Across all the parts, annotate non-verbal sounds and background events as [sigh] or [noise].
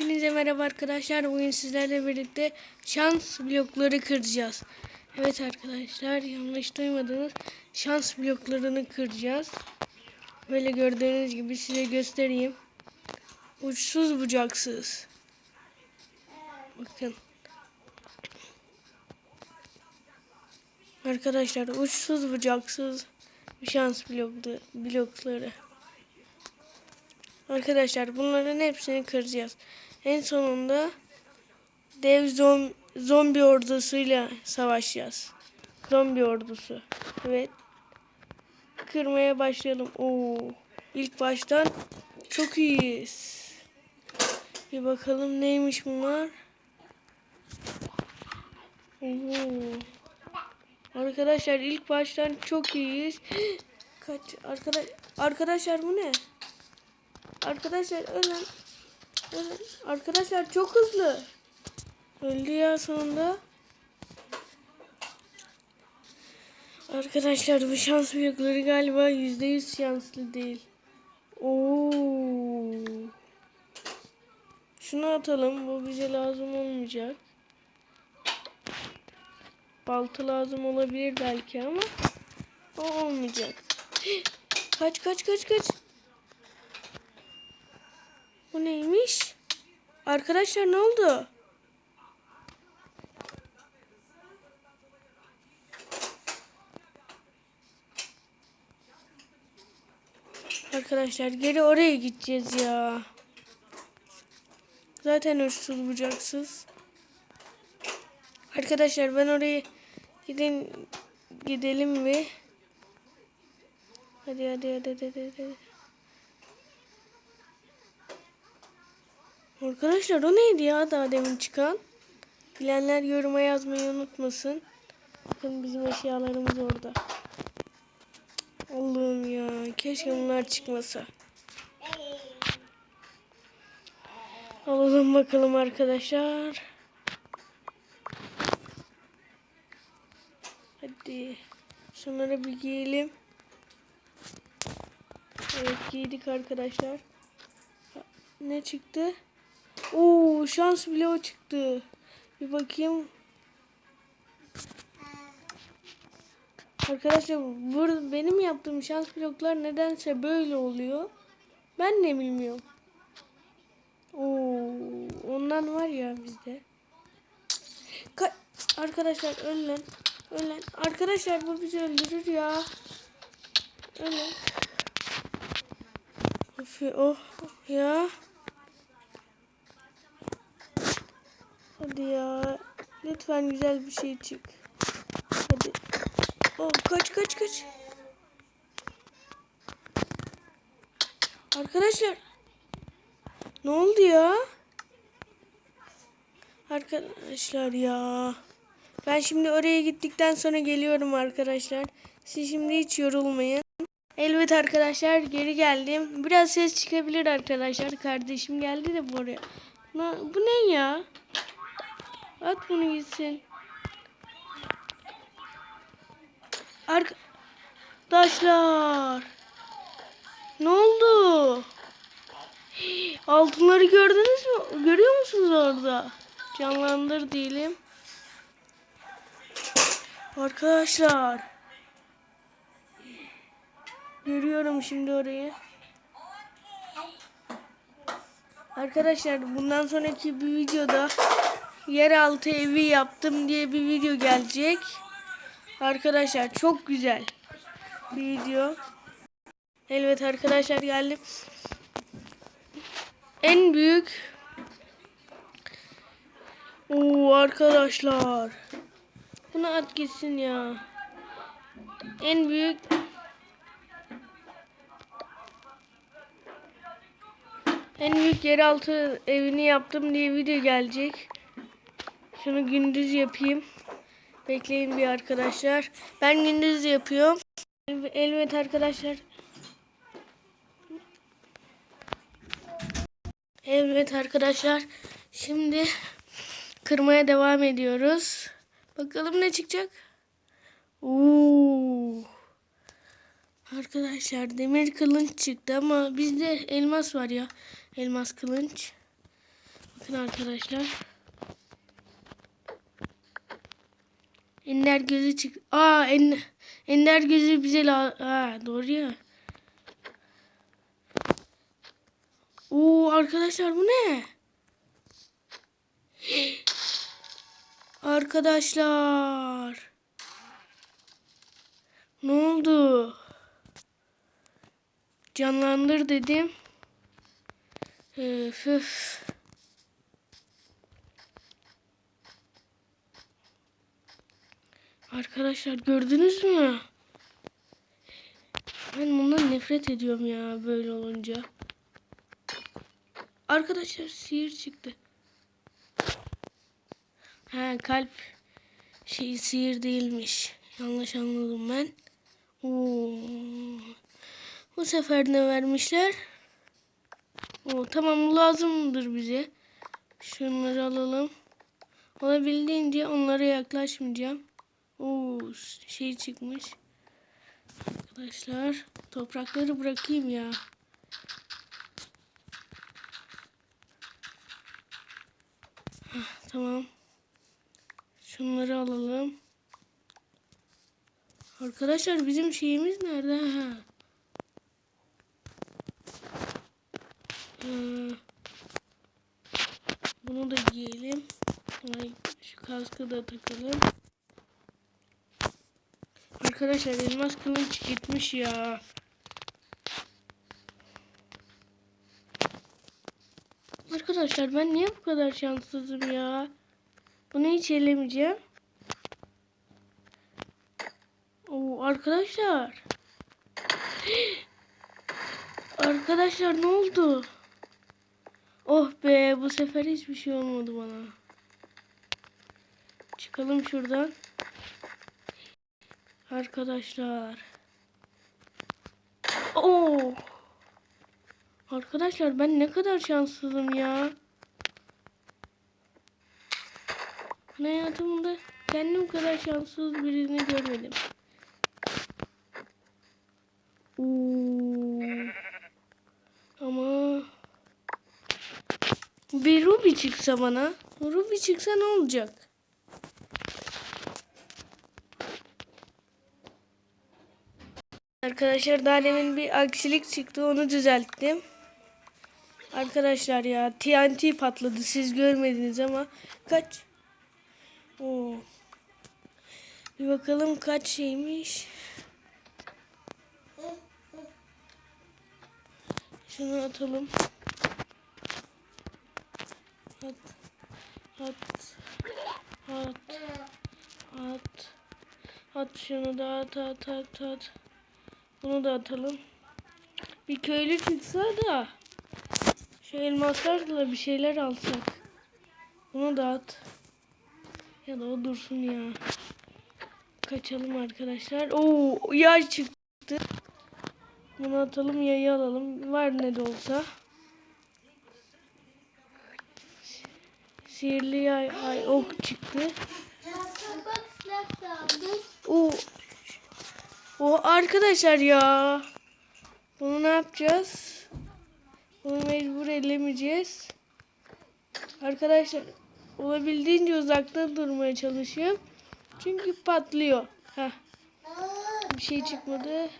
Hepinize merhaba arkadaşlar. Bugün sizlerle birlikte şans blokları kıracağız. Evet arkadaşlar yanlış duymadınız. Şans bloklarını kıracağız. Böyle gördüğünüz gibi size göstereyim. Uçsuz bucaksız. Bakın. Arkadaşlar uçsuz bucaksız şans bloklu, blokları. Arkadaşlar bunların hepsini kıracağız. En sonunda dev zom zombi ordusuyla savaşacağız. Zombi ordusu. Evet. Kırmaya başlayalım. Oo. İlk baştan çok iyiyiz. Bir bakalım neymiş bunlar. Oo. Arkadaşlar ilk baştan çok iyiyiz. [gasps] Kaç arkadaş arkadaşlar bu ne? Arkadaşlar ölün. Arkadaşlar çok hızlı. Öldü ya sonunda. Arkadaşlar bu şans büyükleri galiba yüzde yüz şanslı değil. Oo. Şunu atalım. Bu bize lazım olmayacak. Balta lazım olabilir belki ama o olmayacak. [gasps] Kaç kaç kaç kaç. Neymiş? Arkadaşlar ne oldu? Arkadaşlar geri oraya gideceğiz ya. Zaten uçsuz bucaksız. Arkadaşlar ben oraya gidin gidelim ve hadi hadi hadi hadi hadi. hadi. Arkadaşlar o neydi ya daha demin çıkan? Bilenler yoruma yazmayı unutmasın. Bakın bizim eşyalarımız orada. Allah'ım ya keşke bunlar çıkmasa. Alalım bakalım arkadaşlar. Hadi şunları bir giyelim. Evet giydik arkadaşlar. Ne çıktı? Oo şans bloğu çıktı. Bir bakayım. Arkadaşlar bu benim yaptığım şans bloklar nedense böyle oluyor. Ben de bilmiyorum. Oo ondan var ya bizde. Ka arkadaşlar ölen ölen arkadaşlar bu bizi öldürür ya. Ölen. Of oh ya. Hadi ya. Lütfen güzel bir şey çık. Hadi. Oh, kaç kaç kaç. Arkadaşlar. Ne oldu ya? Arkadaşlar ya. Ben şimdi oraya gittikten sonra geliyorum arkadaşlar. Siz şimdi hiç yorulmayın. Evet arkadaşlar geri geldim. Biraz ses çıkabilir arkadaşlar. Kardeşim geldi de buraya. Bu ne ya? At bunu gitsin. Arkadaşlar. Ne oldu? Altınları gördünüz mü? Görüyor musunuz orada? Canlandır diyelim. Arkadaşlar. Görüyorum şimdi orayı. Arkadaşlar bundan sonraki bir videoda yeraltı evi yaptım diye bir video gelecek. Arkadaşlar çok güzel bir video. Evet arkadaşlar geldim. En büyük Oo arkadaşlar. Bunu at gitsin ya. En büyük En büyük yeraltı evini yaptım diye video gelecek. Şunu gündüz yapayım. Bekleyin bir arkadaşlar. Ben gündüz yapıyorum. Evet arkadaşlar. Evet arkadaşlar. Şimdi kırmaya devam ediyoruz. Bakalım ne çıkacak. Oo. Arkadaşlar demir kılınç çıktı ama bizde elmas var ya. Elmas kılınç. Bakın arkadaşlar. Ender gözü çık. Aa en, Ender gözü bize la. Ha doğru ya. Oo arkadaşlar bu ne? [gasps] Arkadaşlar. Ne oldu? Canlandır dedim. Öf öf. Arkadaşlar gördünüz mü? Ben bundan nefret ediyorum ya böyle olunca. Arkadaşlar sihir çıktı. Ha kalp şey sihir değilmiş. Yanlış anladım ben. Oo. Bu sefer ne vermişler? Oo, tamam lazımdır bize. Şunları alalım. Olabildiğince onlara yaklaşmayacağım. Oo şey çıkmış. Arkadaşlar toprakları bırakayım ya. Hah, tamam. Şunları alalım. Arkadaşlar bizim şeyimiz nerede? Ha. Ha. Bunu da giyelim. Şu kaskı da takalım. Arkadaşlar elmas kılıç gitmiş ya. Arkadaşlar ben niye bu kadar şanssızım ya? Bunu hiç elemeyeceğim. Oo arkadaşlar. [gasps] Arkadaşlar ne oldu? Oh be bu sefer hiçbir şey olmadı bana. Çıkalım şuradan. Arkadaşlar. Oo. Arkadaşlar ben ne kadar şanssızım ya. Hayatımda kendim kadar şanssız birini görmedim. Oo. Ama bir Ruby çıksa bana. Ruby çıksa ne olacak? Arkadaşlar daha demin bir aksilik çıktı onu düzelttim. Arkadaşlar ya TNT patladı siz görmediniz ama kaç? Oo. Bir bakalım kaç şeymiş. Şunu atalım. At. At. At. At. At şunu da at at at at. Bunu da atalım. Bir köylü çıksa da şu elmaslarla bir şeyler alsak. Bunu da at. Ya da o dursun ya. Kaçalım arkadaşlar. Oo yay çıktı. Bunu atalım yayı alalım. Var ne de olsa. Sihirli yay ay ok çıktı. Oo. O arkadaşlar ya. Bunu ne yapacağız? Bunu mecbur ellemeyeceğiz. Arkadaşlar olabildiğince uzakta durmaya çalışıyorum. Çünkü patlıyor. Heh. Bir şey çıkmadı.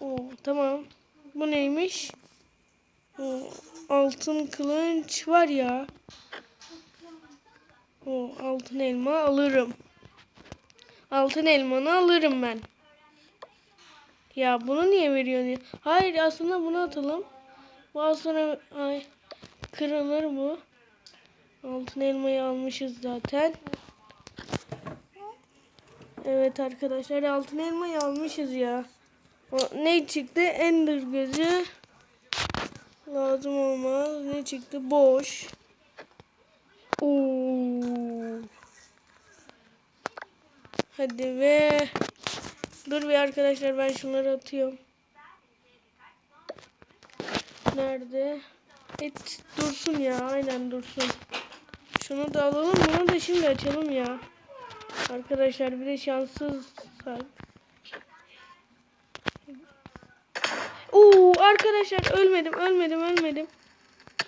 Oo, tamam. Bu neymiş? Oo, altın kılıç var ya. O altın elma alırım. Altın elmanı alırım ben. Ya bunu niye veriyorsun? Hayır aslında bunu atalım. Bu sonra ay, kırılır bu. Altın elmayı almışız zaten. Evet arkadaşlar altın elmayı almışız ya. O, ne çıktı? Ender gözü. Lazım olmaz. Ne çıktı? Boş. Oo. Hadi ve dur bir arkadaşlar ben şunları atıyorum. Nerede? Et dursun ya aynen dursun. Şunu da alalım bunu da şimdi açalım ya. Arkadaşlar bir de şanssız saat. Oo arkadaşlar ölmedim ölmedim ölmedim.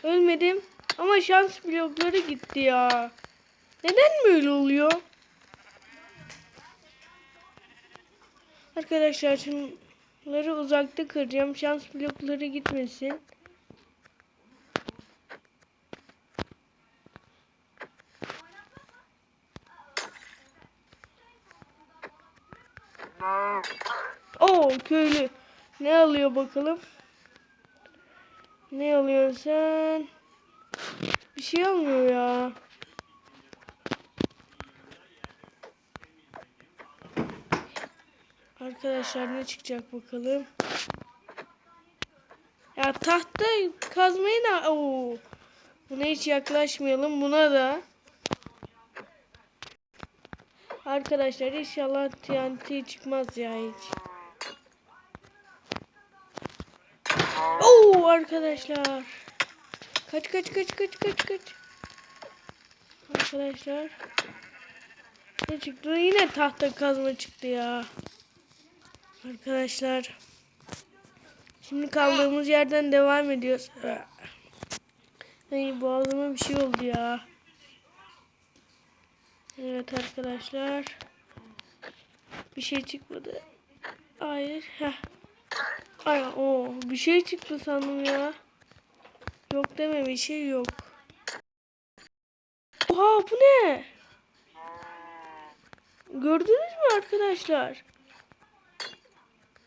Ölmedim. Ama şans blokları gitti ya. Neden böyle oluyor? Arkadaşlar şunları uzakta kıracağım. Şans blokları gitmesin. Oo köylü. Ne alıyor bakalım? Ne alıyorsun? Bir şey almıyor ya. Arkadaşlar ne çıkacak bakalım. Ya tahta kazmayı da Oo. Buna hiç yaklaşmayalım. Buna da. Arkadaşlar inşallah TNT çıkmaz ya hiç. Oo arkadaşlar. Kaç kaç kaç kaç kaç kaç. Arkadaşlar. Ne çıktı? Yine tahta kazma çıktı ya. Arkadaşlar. Şimdi kaldığımız yerden devam ediyoruz. Ay boğazıma bir şey oldu ya. Evet arkadaşlar. Bir şey çıkmadı. Hayır. Heh. Ay o bir şey çıktı sandım ya. Yok deme bir şey yok. Oha bu ne? Gördünüz mü arkadaşlar?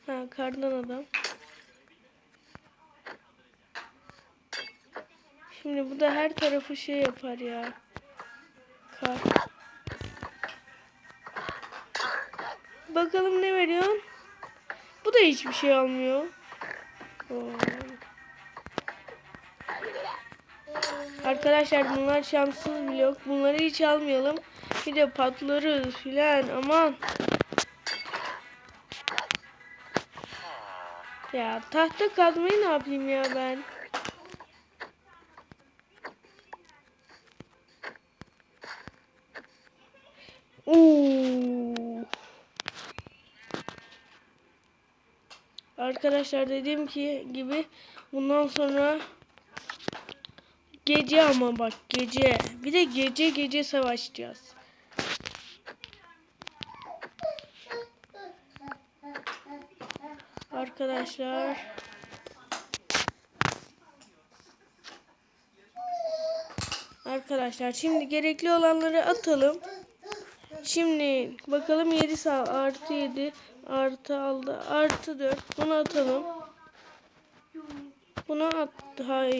Ha kardan adam. Şimdi bu da her tarafı şey yapar ya. Kar. Bakalım ne veriyor? Bu da hiçbir şey almıyor. Oo. Arkadaşlar bunlar şanssız blok. Bunları hiç almayalım. Bir de patlarız filan aman. Ya tahta kazmayı ne yapayım ya ben? Oo. Arkadaşlar dediğim ki gibi bundan sonra gece ama bak gece. Bir de gece gece savaşacağız. Arkadaşlar Arkadaşlar şimdi gerekli olanları atalım. Şimdi bakalım 7 sağ artı 7 artı aldı artı 4 bunu atalım. Bunu at hayır.